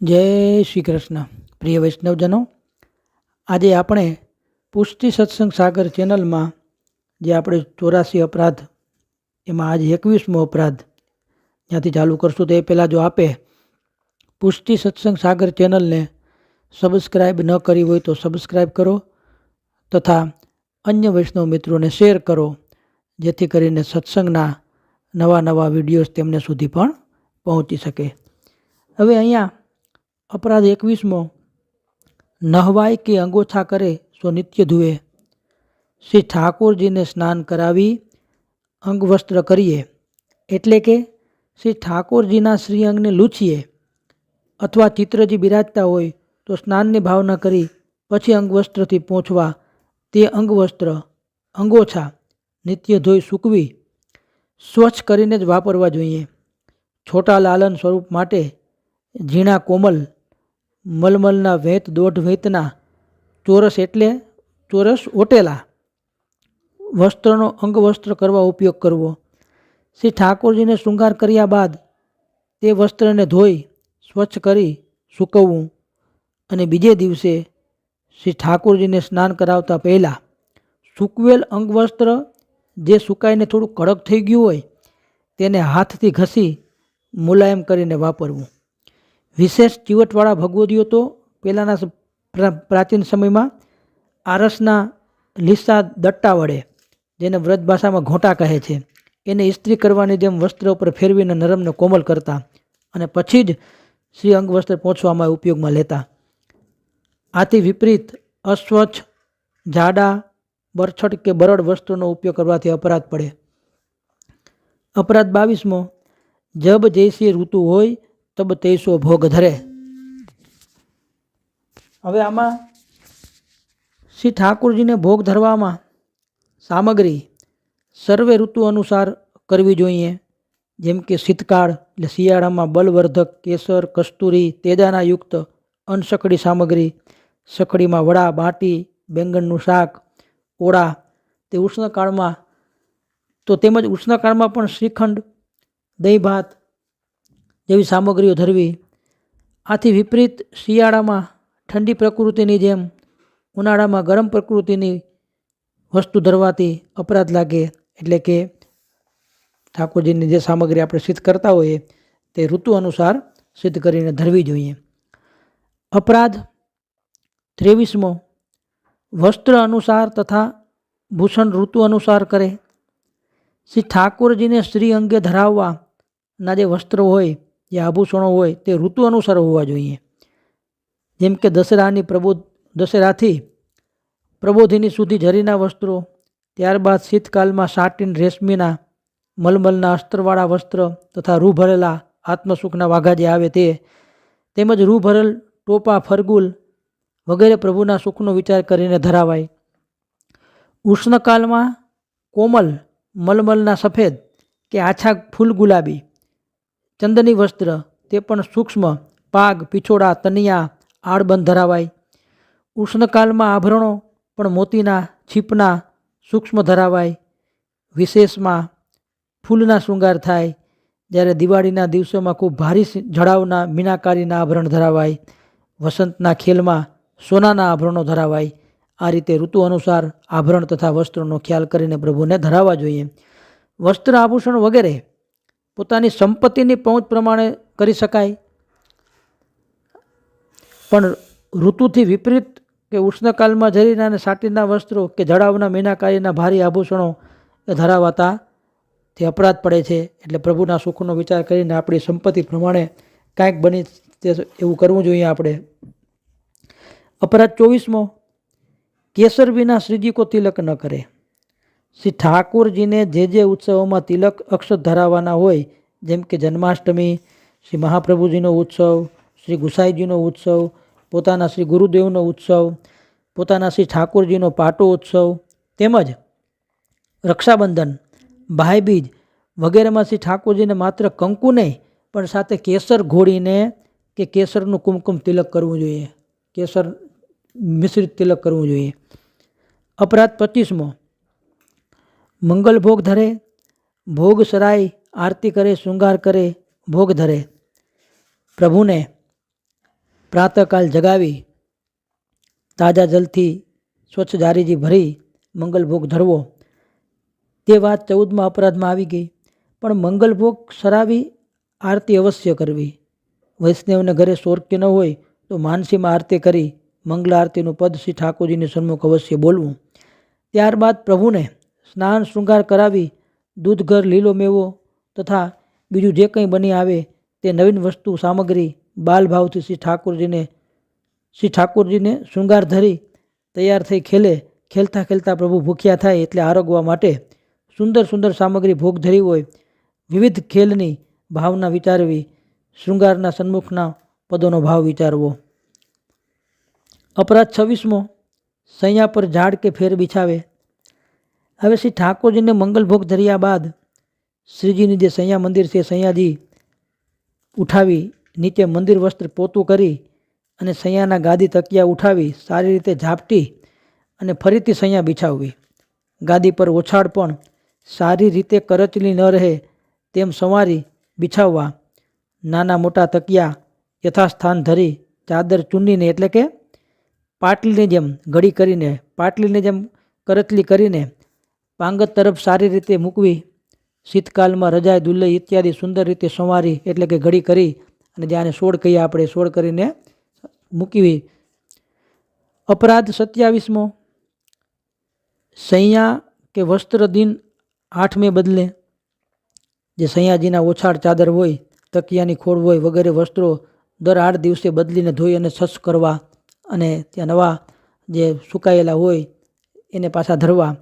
જય શ્રી કૃષ્ણ. પ્રિય વૈષ્ણવજનો, આજે આપણે પુષ્ટિ સત્સંગ સાગર ચેનલમાં જે આપણે ચોરાસી અપરાધ, એમાં આજે એકવીસમો અપરાધ, જ્યાંથી ચાલુ કરશું તો એ પહેલાં જો આપે પુષ્ટિ સત્સંગ સાગર ચેનલને સબસ્ક્રાઈબ ન કરી હોય તો સબસ્ક્રાઈબ કરો તથા અન્ય વૈષ્ણવ મિત્રોને શેર કરો, જેથી કરીને સત્સંગના નવા નવા વિડીયોઝ તેમને સુધી પણ પહોંચી શકે. હવે અહીંયા અપરાધ એકવીસમો, નહવાય કે અંગોછા કરે સો નિત્ય ધુએ. શ્રી ઠાકોરજીને સ્નાન કરાવી અંગવસ્ત્ર કરીએ. એટલે કે શ્રી ઠાકોરજીના શ્રી અંગને લૂછીએ. અથવા ચિત્રજી બિરાજતા હોય તો સ્નાનની ભાવના કરી પછી અંગવસ્ત્રથી પહોંચવા તે અંગવસ્ત્ર અંગોછા નિત્ય ધોઈ સૂકવી સ્વચ્છ કરીને જ વાપરવા જોઈએ. છોટા લાલન સ્વરૂપ માટે ઝીણા કોમલ મલમલના વેત દોઢ વેતના, ચોરસ એટલે ચોરસ ઓટેલા. વસ્ત્રનો અંગવસ્ત્ર કરવા ઉપયોગ કરવો. શ્રી ઠાકોરજીને શૃંગાર કર્યા બાદ તે વસ્ત્રને ધોઈ, સ્વચ્છ કરી, સૂકવવું અને બીજે દિવસે શ્રી ઠાકોરજીને સ્નાન કરાવતા પહેલાં સૂકવેલ અંગવસ્ત્ર જે સુકાઈને થોડું કડક થઈ ગયું હોય તેને હાથથી ઘસી મુલાયમ કરીને વાપરવું. વિશેષ ચીવટવાળા ભગવદીઓ તો પહેલાંના પ્રાચીન સમયમાં આરસના લીસા દટ્ટા વડે, જેને વ્રજ ભાષામાં ઘોંટા કહે છે, એને ઇસ્ત્રી કરવાની જેમ વસ્ત્ર ઉપર ફેરવીને નરમને કોમલ કરતા અને પછી જ શ્રી અંગવસ્ત્ર પહોંચવામાં ઉપયોગમાં લેતા. આથી વિપરીત અસ્વચ્છ, જાડા, બરછટ કે બરડ વસ્તુનો ઉપયોગ કરવાથી અપરાધ પડે. અપરાધ બાવીસમો, જબ જૈસી ઋતુ હોય તબ તેસો ભોગ ધરે. હવે આમાં શ્રી ઠાકોરજીને ભોગ ધરવામાં સામગ્રી સર્વે ઋતુ અનુસાર કરવી જોઈએ. જેમ કે શીતકાળ, એટલે શિયાળામાં બલવર્ધક, કેસર, કસ્તુરી, તેજાના યુક્ત અનસકડી સામગ્રી સકડીમાં વડા, બાટી, બેંગણનું શાક, ઓળા, તે ઉષ્ણકાળમાં તો તેમજ ઉષ્ણકાળમાં પણ શ્રીખંડ, દહીં ભાત જેવી સામગ્રીઓ ધરવી. આથી વિપરીત શિયાળામાં ઠંડી પ્રકૃતિની જેમ ઉનાળામાં ગરમ પ્રકૃતિની વસ્તુ ધરવાથી અપરાધ લાગે. એટલે કે ઠાકોરજીની જે સામગ્રી આપણે સિદ્ધ કરતા હોઈએ તે ઋતુ અનુસાર સિદ્ધ કરીને ધરવી જોઈએ. અપરાધ ત્રેવીસમો વસ્ત્ર અનુસાર તથા ભૂષણ ઋતુ અનુસાર કરે. શ્રી ઠાકોરજીને સ્ત્રી અંગે ધરાવવાના જે વસ્ત્રો હોય જે આભૂષણો હોય તે ઋતુ અનુસાર હોવા જોઈએ. જેમ કે દશેરાની પ્રબોધ, દશેરાથી પ્રબોધિની સુધી ઝરીના વસ્ત્રો, ત્યારબાદ શીતકાલમાં સાટીન રેશમીના મલમલના અસ્ત્રવાળા વસ્ત્ર તથા રૂ ભરેલા આત્મસુખના વાઘા જે આવે તે, તેમજ રૂ ભરેલ ટોપા, ફરગુલ વગેરે પ્રભુના સુખનો વિચાર કરીને ધરાવાય. ઉષ્ણકાલમાં કોમલ મલમલના સફેદ કે આછા ફૂલ ગુલાબી ચંદની વસ્ત્ર, તે પણ સૂક્ષ્મ, પાગ, પિછોડા, તનિયા, આડબંધ ધરાવાય. ઉષ્ણકાલમાં આભરણો, પણ મોતીના, છીપના, સૂક્ષ્મ ધરાવાય. વિશેષમાં ફૂલના શૃંગાર થાય, જ્યારે દિવાળીના દિવસોમાં ખૂબ ભારી જડાવના મીનાકારીના આભરણ ધરાવાય. વસંતના ખેલમાં સોનાના આભરણો ધરાવાય. આ રીતે ઋતુ અનુસાર આભરણ તથા વસ્ત્રોનો ખ્યાલ કરીને પ્રભુને ધરાવવા જોઈએ. વસ્ત્ર આભૂષણ વગેરે પોતાની સંપત્તિની પહોંચ પ્રમાણે કરી શકાય. પણ ઋતુથી વિપરીત કે ઉષ્ણકાલમાં જરીના અને સાટીના વસ્ત્રો કે જડાવના મીનાકારીના ભારી આભૂષણો એ ધરાવાતા તે અપરાધ પડે છે. એટલે પ્રભુના સુખનો વિચાર કરીને આપણી સંપત્તિ પ્રમાણે કાંઈક બની તે એવું કરવું જોઈએ આપણે. અપરાધ ચોવીસમો, કેસર વિના શ્રીજી કો તિલક ન કરે. શ્રી ઠાકોરજીને જે જે ઉત્સવોમાં તિલક અક્ષર ધરાવવાના હોય, જેમ કે જન્માષ્ટમી, શ્રી મહાપ્રભુજીનો ઉત્સવ, શ્રી ગુસાઈજીનો ઉત્સવ, પોતાના શ્રી ગુરુદેવનો ઉત્સવ, પોતાના શ્રી ઠાકોરજીનો પાટો ઉત્સવ, તેમજ રક્ષાબંધન, ભાઈબીજ વગેરેમાં શ્રી ઠાકોરજીને માત્ર કંકુ નહીં, પણ સાથે કેસર ઘોડીને કે કેસરનું કુમકુમ તિલક કરવું જોઈએ, કેસર મિશ્રિત તિલક કરવું જોઈએ. અપરાધ પચીસમો મંગલ ભોગ ધરે, ભોગ સરાય, આરતી કરે, શૃંગાર કરે, ભોગ ધરે. પ્રભુને પ્રાતઃકાલ જગાવી, તાજા જલથી સ્વચ્છ જારીજી ભરી મંગલભોગ ધરવો. તે વાત ચૌદમાં અપરાધમાં આવી ગઈ, પણ મંગલભોગ સરાવી, આરતી અવશ્ય કરવી. વૈષ્ણવને ઘરે સોરક્ય ન હોય, તો માનસીમાં આરતી કરી મંગલ આરતીનું પદ શ્રી ઠાકોરજીની સન્મુખ અવશ્ય બોલવું. ત્યારબાદ પ્રભુને સ્નાન શૃંગાર કરાવી, દૂધ ઘર લીલો મેવો તથા બીજું જે કંઈ બની આવે તે નવીન વસ્તુ, સામગ્રી, બાલભાવથી શ્રી ઠાકોરજીને શ્રી ઠાકોરજીને શૃંગાર ધરી તૈયાર થઈ ખેલે, ખેલતા ખેલતા પ્રભુ ભૂખ્યા થાય એટલે આરોગવા માટે સુંદર સુંદર સામગ્રી ભોગ ધરી હોય, વિવિધ ખેલની ભાવના વિચારવી, શૃંગારના સન્મુખના પદોનો ભાવ વિચારવો. અપરાધ છવ્વીસમો, સૈયા પર ઝાડ કે ફેર બિછાવે હવે શ્રી ઠાકોરજીને મંગલભોગ ધર્યા બાદ શ્રીજીની જે સૈયા મંદિર છે, સૈયાજી ઉઠાવી, નીચે મંદિર વસ્ત્ર પોતું કરી અને સૈયાના ગાદી તકિયા ઉઠાવી, સારી રીતે ઝાપટી અને ફરીથી સૈયા બિછાવવી. ગાદી પર ઓછાડ પણ સારી રીતે કરચલી ન રહે તેમ સંવારી બિછાવવા. નાના મોટા તકિયા યથાસ્થાન ધરી, ચાદર ચૂનીને એટલે કે પાટલીની જેમ ઘડી કરીને, પાટલીની જેમ કરચલી કરીને પાંગત તરફ સારી રીતે મૂકવી, શીતકાલમાં રજાઈ દુલ્લઈ ઇત્યાદિ સુંદર રીતે સંવારી, એટલે કે ઘડી કરી અને જ્યાં સોળ કહીએ આપણે, સોળ કરીને મૂકવી. અપરાધ સત્યાવીસમો, સૈયા કે વસ્ત્ર દિન આઠમે બદલે. જે સૈયાજીના ઓછાડ ચાદર હોય, તકિયાની ખોળ હોય વગેરે વસ્ત્રો દર આઠ દિવસે બદલીને ધોઈ અને સ્વચ્છ કરવા અને ત્યાં નવા જે સુકાયેલા હોય એને પાછા ધરવા.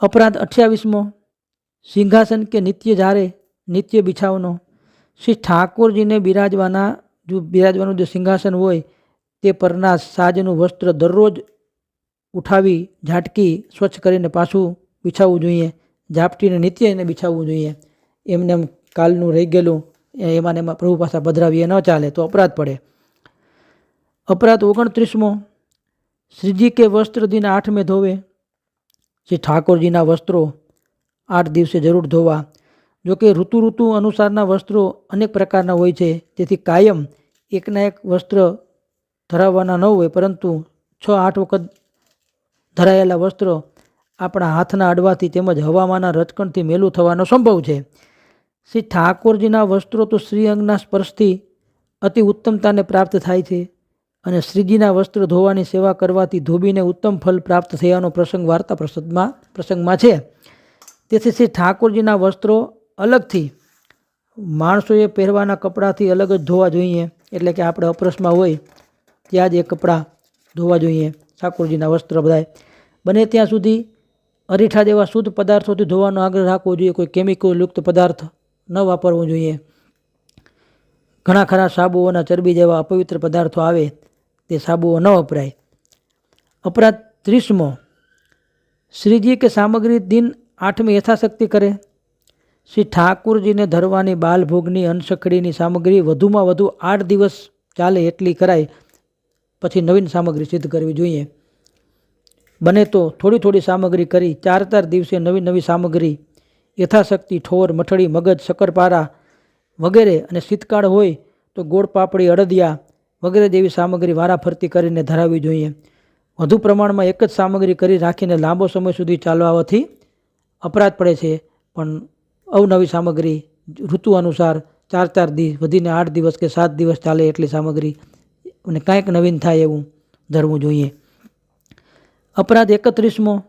અપરાધ અઠ્યાવીસમો, સિંહાસન કે નિત્ય જારે, નિત્ય બિછાવનો. શ્રી ઠાકોરજીને બિરાજવાના જો, બિરાજવાનું જે સિંહાસન હોય, તે પરના સાજનું વસ્ત્ર દરરોજ ઉઠાવી, ઝાટકી, સ્વચ્છ કરીને પાછું બિછાવવું જોઈએ. ઝાપટીને નિત્ય એને બિછાવવું જોઈએ. એમને એમ કાલનું રહી ગયેલું એમાં એમાં પ્રભુ પાસા પધરાવીએ ન ચાલે તો અપરાધ પડે. અપરાધ ઓગણત્રીસમો, શ્રીજી કે વસ્ત્ર દિન આઠમે ધોવે. શ્રી ઠાકોરજીના વસ્ત્રો આઠ દિવસે જરૂર ધોવા જોકે ઋતુ ઋતુ અનુસારના વસ્ત્રો અનેક પ્રકારના હોય છે. તેથી કાયમ એકના એક વસ્ત્ર ધરાવવાના ન હોય, પરંતુ છ આઠ વખત ધરાયેલા વસ્ત્રો આપણા હાથના અડવાથી તેમજ હવામાના રચકણથી મેલું થવાનો સંભવ છે. શ્રી ઠાકોરજીના વસ્ત્રો તો શ્રી અંગના સ્પર્શથી અતિ ઉત્તમતાને પ્રાપ્ત થાય છે. અને શ્રીજીના વસ્ત્ર ધોવાની સેવા કરવાથી ધોબીને ઉત્તમ ફલ પ્રાપ્ત થયાનો પ્રસંગ વાર્તા પ્રસંગમાં પ્રસંગમાં છે. તેથી શ્રી ઠાકોરજીના વસ્ત્રો અલગથી માણસોએ પહેરવાના કપડાંથી અલગ જ ધોવા જોઈએ. એટલે કે આપણે અપરસમાં હોય ત્યાં જ એ કપડાં ધોવા જોઈએ. ઠાકોરજીના વસ્ત્ર બધાય. બને ત્યાં સુધી અરીઠા જેવા શુદ્ધ પદાર્થોથી ધોવાનો આગ્રહ રાખવો જોઈએ. કોઈ કેમિકલ યુક્ત પદાર્થ ન વાપરવો જોઈએ. ઘણા ખરા સાબુઓના ચરબી જેવા અપવિત્ર પદાર્થો આવે. તે સાબુઓ ન વપરાય. અપરાધ ત્રીસમો. શ્રીજી કે સામગ્રી દિન આઠમી યથાશક્તિ કરે. શ્રી ઠાકુરજીને ધરવાની બાલભોગની અનસખડીની સામગ્રી વધુમાં વધુ આઠ દિવસ ચાલે એટલી કરાય, પછી નવીન સામગ્રી સિદ્ધ કરવી જોઈએ. બને તો થોડી થોડી સામગ્રી કરી, ચાર ચાર દિવસે નવી નવી સામગ્રી, યથાશક્તિ, ઠોર મઠડી મગજ, શક્કરપારા વગેરે અને શીતકાળ હોય તો ગોળ પાપડી અડદિયા વગેરે જેવી સામગ્રી વારાફરતી કરીને ધરાવવી જોઈએ. વધુ પ્રમાણમાં એક જ સામગ્રી કરી રાખીને લાંબો સમય સુધી ચાલવાથી અપરાધ પડે છે. પણ અવનવી સામગ્રી ઋતુ અનુસાર ચાર ચાર દિવસ વધીને આઠ દિવસ કે સાત દિવસ ચાલે એટલી સામગ્રી અને કાંઈક નવીન થાય એવું ધરવું જોઈએ. અપરાધ એકત્રીસમો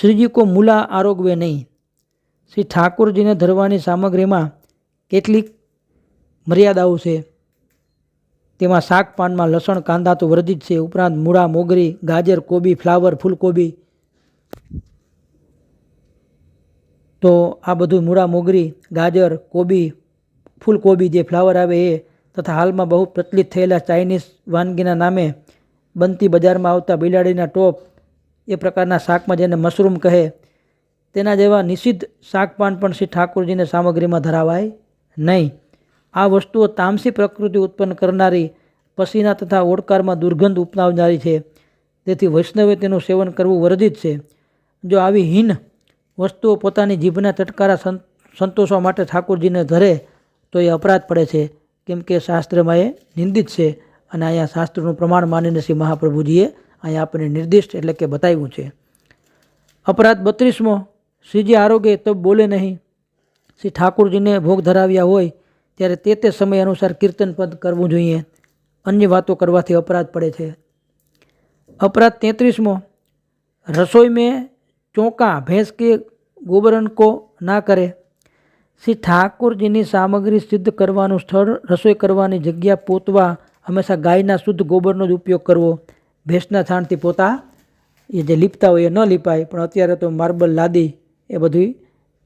શ્રીજી કો મૂલા આરોગવે નહીં. શ્રી ઠાકોરજીને ધરવાની સામગ્રીમાં કેટલીક મર્યાદાઓ છે. તેમાં શાક પાનમાં લસણ, કાંદા તો વર્જિત છે. ઉપરાંત મૂળા, મોગરી, ગાજર, કોબી, ફ્લાવર, ફૂલકોબી. તો આ બધું મૂળા, મોગરી, ગાજર, કોબી, ફૂલકોબી જે ફ્લાવર આવે એ તથા હાલમાં બહુ પ્રચલિત થયેલા ચાઇનીઝ વાનગીના નામે બનતી બજારમાં આવતા બિલાડીના ટોપ એ પ્રકારના શાકમાં જેને મશરૂમ કહે, તેના જેવા નિષિદ્ધ શાકપાન પણ શ્રી ઠાકોરજીને સામગ્રીમાં ધરાવાય નહીં. આ વસ્તુઓ તામસી પ્રકૃતિ ઉત્પન્ન કરનારી, પસીના તથા ઓડકારમાં દુર્ગંધ ઉપનાવનારી છે. તેથી વૈષ્ણવે તેનું સેવન કરવું વર્જિત છે. જો આવી હીન વસ્તુઓ પોતાની જીભના ચટકારા સંતોષવા માટે ઠાકોરજીને ધરે, તો એ અપરાધ પડે છે. કેમ કે શાસ્ત્રમાં એ નિંદિત છે અને અહીંયા શાસ્ત્રનું પ્રમાણ માનીને શ્રી મહાપ્રભુજીએ અહીંયા આપણને નિર્દિષ્ટ એટલે કે બતાવ્યું છે. અપરાધ બત્રીસમો, શ્રીજી આરોગ્ય તો બોલે નહીં. શ્રી ઠાકુરજીને ભોગ ધરાવ્યા હોય ત્યારે તે તે સમય અનુસાર કીર્તન પદ કરવું જોઈએ. અન્ય વાતો કરવાથી અપરાધ પડે છે. અપરાધ તેત્રીસમો, રસોઈ મેં ચોંકા ભેંસ કે ગોબરન કો ના કરે. શ્રી ઠાકોરજીની સામગ્રી સિદ્ધ કરવાનું સ્થળ, રસોઈ કરવાની જગ્યા પોતવા હંમેશા ગાયના શુદ્ધ ગોબરનો જ ઉપયોગ કરવો. ભેંસના છાણથી પોતા એ જે લીપતા હોય એ ન લીપાય, પણ અત્યારે તો માર્બલ લાદી એ બધું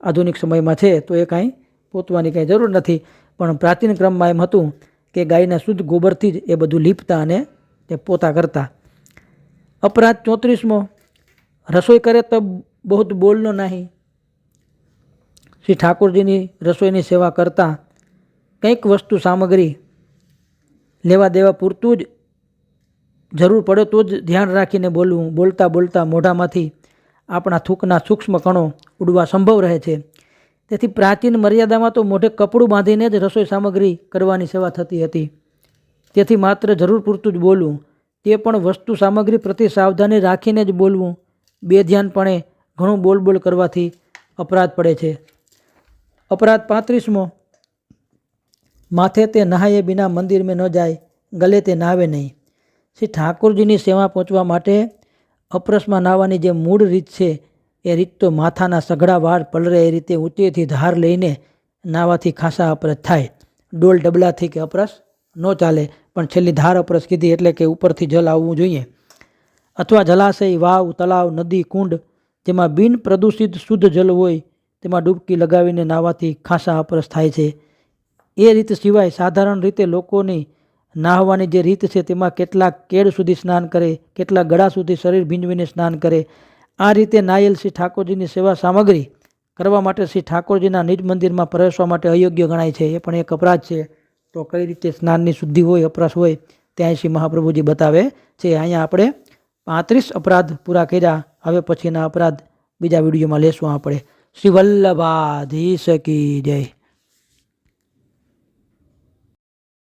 આધુનિક સમયમાં છે, તો એ કાંઈ પોતવાની કાંઈ જરૂર નથી. પણ પ્રાચીન ક્રમમાં એમ હતું કે ગાયના શુદ્ધ ગોબરથી જ એ બધું લીપતા અને તે પોતા કરતા. અપરાધ ચોત્રીસમો, રસોઈ કરે તો બહુ બોલનો નહીં. શ્રી ઠાકોરજીની રસોઈની સેવા કરતાં કંઈક વસ્તુ સામગ્રી લેવા દેવા પૂરતું જ જરૂર પડે તો જ ધ્યાન રાખીને બોલવું. બોલતા બોલતા મોઢામાંથી આપણા થૂકના સૂક્ષ્મ કણો ઉડવા સંભવ રહે છે. તેથી પ્રાચીન મર્યાદામાં તો મોઢે કપડું બાંધીને જ રસોઈ સામગ્રી કરવાની સેવા થતી હતી. તેથી માત્ર જરૂર પૂરતું જ બોલવું, તે પણ વસ્તુ સામગ્રી પ્રતિ સાવધાની રાખીને જ બોલવું બે ધ્યાનપણે ઘણું બોલ બોલ કરવાથી અપરાધ પડે છે. અપરાધ પાંત્રીસમો, માથે તે નહાયે બિના મંદિર મેં ન જાય, ગલે તે નાવે નહીં. શ્રી ઠાકોરજીની સેવા પહોંચવા માટે અપરસમાં નાહવાની જે મૂળ રીત છે એ રીત તો માથાના સઘળા વાળ પલરે એ રીતે ઊંચેથી ધાર લઈને નાવાથી ખાસા અપરસ થાય. ડોલ ડબલાથી કે અપરસ ન ચાલે, પણ છેલ્લી ધાર અપરસ કીધી એટલે કે ઉપરથી જલ આવવું જોઈએ. અથવા જલાશય, વાવ, તળાવ, નદી, કુંડ, જેમાં બિન પ્રદૂષિત શુદ્ધ જલ હોય, તેમાં ડૂબકી લગાવીને નાહવાથી ખાસા અપરસ થાય છે. એ રીત સિવાય સાધારણ રીતે લોકોની નાહવાની જે રીત છે, તેમાં કેટલાક કેળ સુધી સ્નાન કરે, કેટલાક ગળા સુધી શરીર ભીંજવીને સ્નાન કરે આ રીતે નાયલ શ્રી ઠાકોરજીની સેવા સામગ્રી કરવા માટે શ્રી ઠાકોરજીના નિજ મંદિરમાં પ્રવેશવા માટે અયોગ્ય ગણાય છે. એ પણ એક અપરાધ છે. તો કઈ રીતે સ્નાનની શુદ્ધિ હોય અપરાશ હોય ત્યાં શ્રી મહાપ્રભુજી બતાવે છે. અહીંયા આપણે પાંત્રીસ અપરાધ પૂરા કર્યા. હવે પછીના અપરાધ બીજા વિડીયોમાં લેશું આપણે. શ્રી વલ્લભાધીશ કી જય.